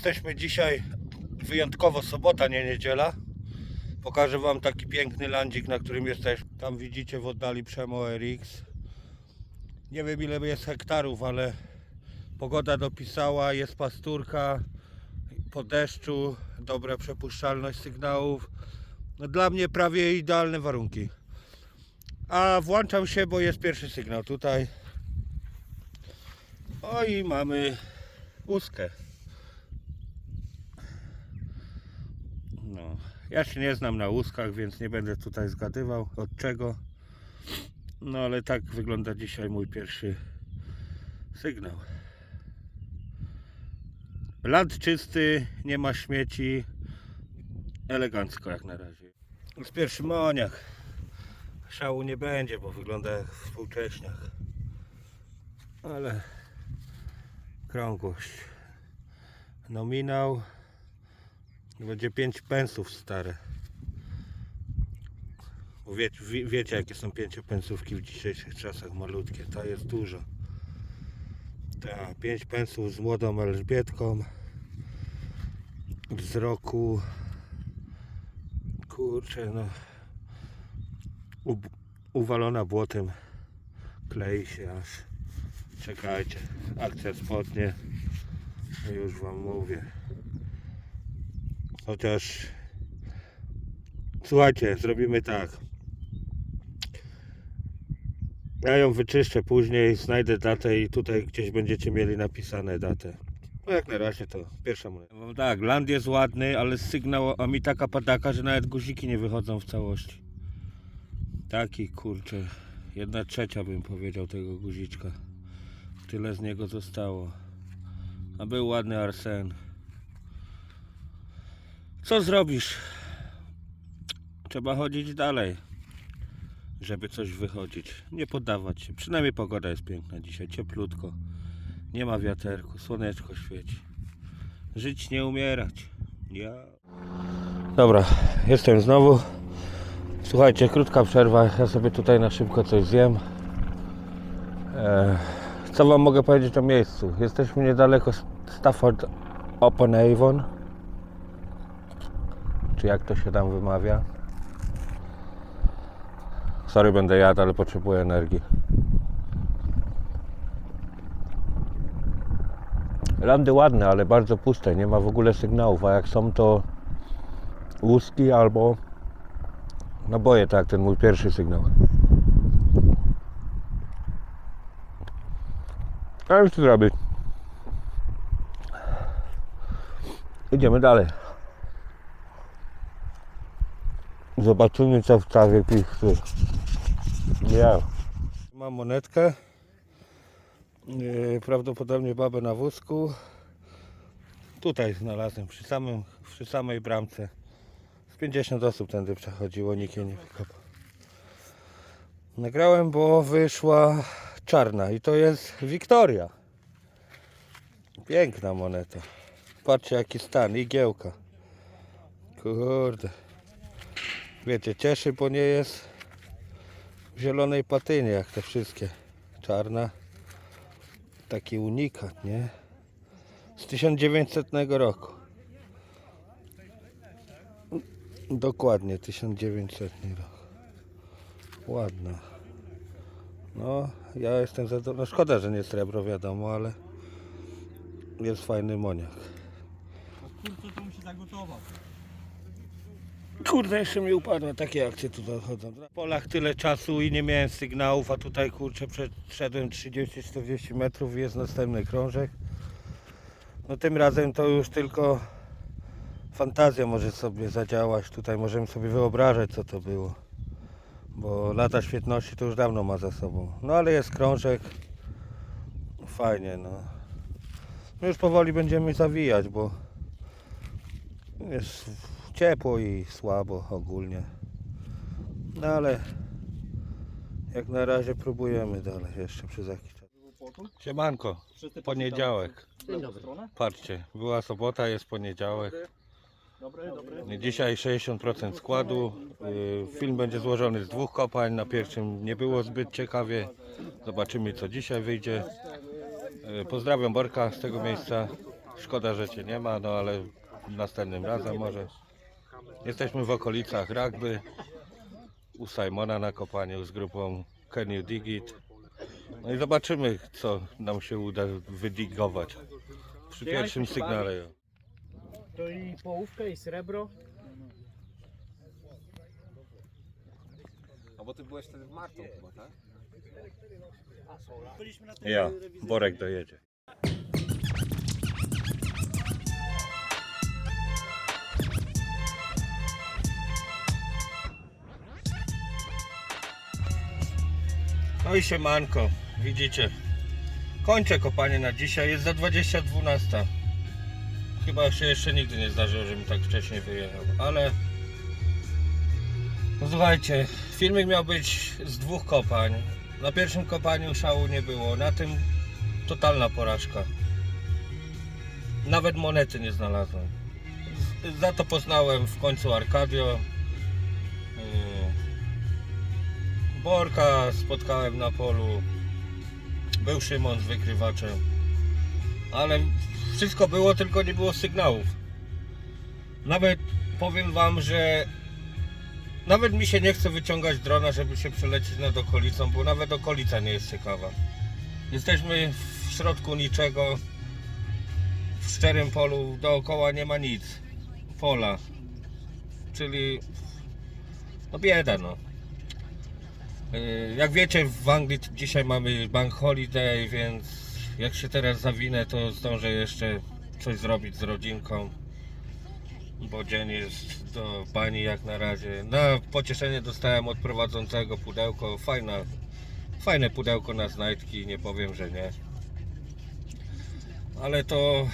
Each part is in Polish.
Jesteśmy dzisiaj wyjątkowo sobota, nie niedziela. Pokażę Wam taki piękny landzik, na którym jesteśmy. Tam widzicie w oddali Przemo RX. Nie wiem ile jest hektarów, ale pogoda dopisała, jest pasturka po deszczu, dobra przepuszczalność sygnałów. No dla mnie prawie idealne warunki. A włączam się, bo jest pierwszy sygnał tutaj. O i mamy łuskę. No, ja się nie znam na łuskach, więc nie będę tutaj zgadywał od czego. No ale tak wygląda dzisiaj mój pierwszy sygnał. Land czysty, nie ma śmieci. Elegancko jak na razie. Z pierwszy moniak. Szału nie będzie, bo wygląda jak współcześniak. Ale krągłość. Nominał będzie 5 pensów stare. Wie, wie, wiecie jakie są 5 pensówki w dzisiejszych czasach malutkie. Ta jest dużo. Ta 5 pensów z młodą Elżbietką. Z roku kurczę no u, uwalona błotem klei się aż czekajcie akcja spodnie już wam mówię chociaż słuchajcie zrobimy tak ja ją wyczyszczę później znajdę datę i tutaj gdzieś będziecie mieli napisane datę no jak na razie to pierwsza moneta. No tak, land jest ładny, ale sygnał, a mi taka padaka, że nawet guziki nie wychodzą w całości. Taki kurczę, jedna trzecia bym powiedział tego guziczka. Tyle z niego zostało. A był ładny arsen. Co zrobisz? Trzeba chodzić dalej, żeby coś wychodzić. Nie poddawać się. Przynajmniej pogoda jest piękna dzisiaj, cieplutko. Nie ma wiaterku, słoneczko świeci. Żyć nie umierać. Ja. Dobra, jestem znowu. Słuchajcie, krótka przerwa. Ja sobie tutaj na szybko coś zjem. E, co Wam mogę powiedzieć o miejscu? Jesteśmy niedaleko Stafford upon Avon. Czy jak to się tam wymawia? Sorry, będę jadł, ale potrzebuję energii. Landy ładne, ale bardzo puste, nie ma w ogóle sygnałów, a jak są to łuski albo naboje, tak jak ten mój pierwszy sygnał. A już co zrobić? Idziemy dalej. Zobaczymy co w trawie pichty. Ja. Mam monetkę. Yy, prawdopodobnie babę na wózku. Tutaj znalazłem, przy, samym, przy samej bramce. Z 50 osób tędy przechodziło, nikt jej nie wykopał. Nagrałem, bo wyszła czarna i to jest Wiktoria. Piękna moneta. Patrzcie jaki stan, igiełka. Kurde. Wiecie, cieszy, bo nie jest w zielonej patynie jak te wszystkie. Czarna taki unikat, nie? Z 1900 roku. Dokładnie 1900 rok. Ładna. No, ja jestem zadowolony. No szkoda, że nie srebro, wiadomo, ale jest fajny moniak. Kurczę, to musi zagotować. Kurde, jeszcze mi upadły takie akcje tu dochodzą. W polach tyle czasu i nie miałem sygnałów, a tutaj kurczę przeszedłem 30-40 metrów jest następny krążek. No tym razem to już tylko fantazja może sobie zadziałać. Tutaj możemy sobie wyobrażać co to było. Bo lata świetności to już dawno ma za sobą. No ale jest krążek. Fajnie no. My już powoli będziemy zawijać, bo jest ciepło i słabo ogólnie. No ale jak na razie próbujemy dalej jeszcze przez jakiś czas. Siemanko, poniedziałek. Patrzcie, była sobota, jest poniedziałek. Dzisiaj 60% składu. Yy, Film będzie złożony z dwóch kopań. Na pierwszym nie było zbyt ciekawie. Zobaczymy co dzisiaj wyjdzie. Yy, Pozdrawiam Borka z tego miejsca. Szkoda, że cię nie ma, no ale następnym razem może. Jesteśmy w okolicach Rugby. U Simona na kopaniu z grupą Can You Dig It. No i zobaczymy, co nam się uda wydigować. Przy pierwszym sygnale. To i połówkę, i srebro. A bo ty byłeś wtedy w Martą chyba, tak? Ja, Borek dojedzie. No i siemanko, widzicie. Kończę kopanie na dzisiaj, jest za 20.12. Chyba się jeszcze nigdy nie zdarzyło, żebym tak wcześniej wyjechał, ale... No słuchajcie, filmik miał być z dwóch kopań. Na pierwszym kopaniu szału nie było, na tym totalna porażka. Nawet monety nie znalazłem. Za to poznałem w końcu Arkadio. Borka spotkałem na polu. Był Szymon z wykrywaczem. Ale wszystko było, tylko nie było sygnałów. Nawet powiem wam, że nawet mi się nie chce wyciągać drona, żeby się przelecieć nad okolicą, bo nawet okolica nie jest ciekawa. Jesteśmy w środku niczego. W szczerym polu dookoła nie ma nic. Pola. Czyli no bieda no. Yy, Jak wiecie w Anglii dzisiaj mamy bank holiday, więc jak się teraz zawinę to zdążę jeszcze coś zrobić z rodzinką bo dzień jest do bani jak na razie. Na pocieszenie dostałem od prowadzącego pudełko. Fajna, fajne pudełko na znajdki, nie powiem, że nie. Ale to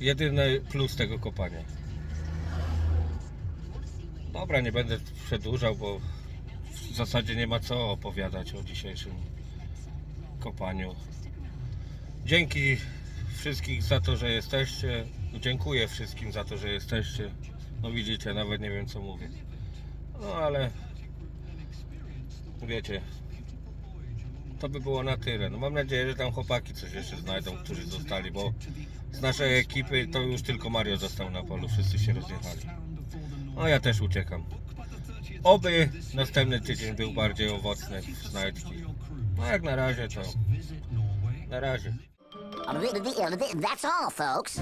jedyny plus tego kopania. Dobra, nie będę przedłużał, bo w zasadzie nie ma co opowiadać o dzisiejszym kopaniu. Dzięki wszystkich za to, że jesteście. Dziękuję wszystkim za to, że jesteście. No widzicie, nawet nie wiem co mówię. No ale wiecie, to by było na tyle. No mam nadzieję, że tam chłopaki coś jeszcze znajdą, którzy zostali, bo z naszej ekipy to już tylko Mario został na polu, wszyscy się rozjechali. No ja też uciekam. Oby następny tydzień był bardziej owocny w znajdki. No jak na razie to na razie. That's all, folks.